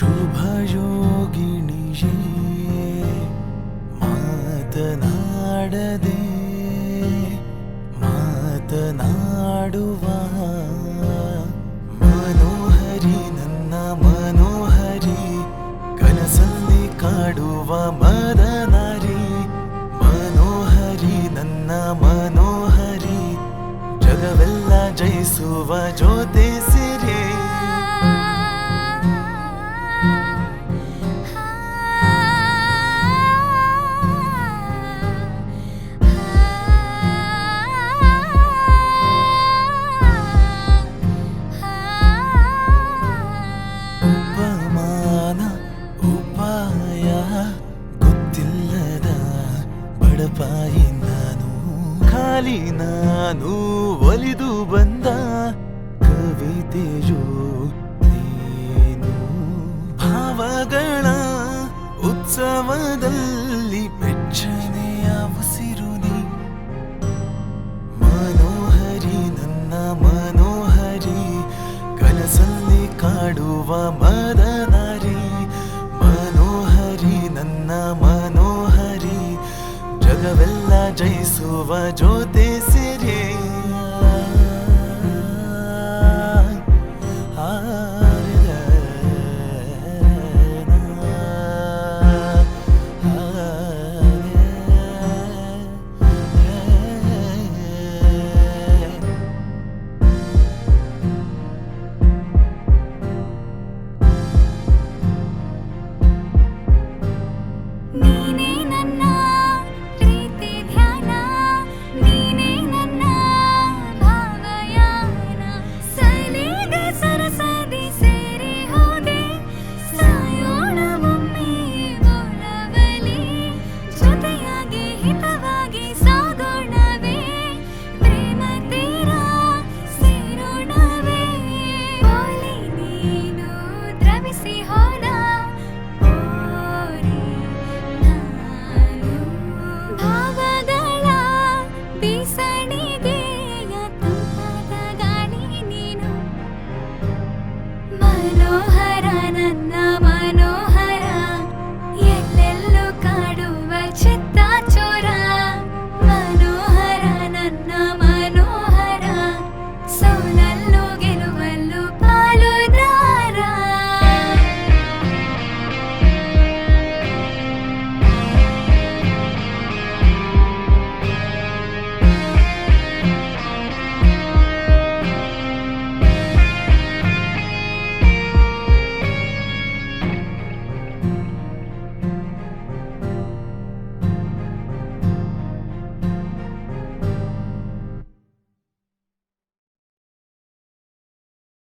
ಶುಭಯೋಗಿಣಿಯೇ ಮಾತನಾಡದೆ, ಮಾತನಾಡುವ ಮನೋಹರಿ, ನನ್ನ ಮನೋಹರಿ, ಕನಸಲ್ಲಿ ಕಾಡುವ ಮದನರಿ ಮನೋಹರಿ, ನನ್ನ ಮನೋಹರಿ, ಜಗವೆಲ್ಲ ಜಯಿಸುವ ಜ್ಯೋತಿ. ಬಡಪಾಯಿ ನಾನು, ಖಾಲಿ ನಾನು ಒಲಿದು ಬಂದ ಕವಿತೆಯು ನೀನು. ಭಾವಗಳ ಉತ್ಸವದಲ್ಲಿ ಬೆಚ್ಚನೆಯ ಉಸಿರು ನೀ. ಮನೋಹರಿ ನನ್ನ ಮನೋಹರಿ, ಕನಸಲ್ಲಿ ಕಾಡುವ ಮದನಾರಿ ನನ್ನ ಮನೋಹರಿ ಜಗವೆಲ್ಲ ಜಯಿಸುವ ಜ್ಯೋತಿ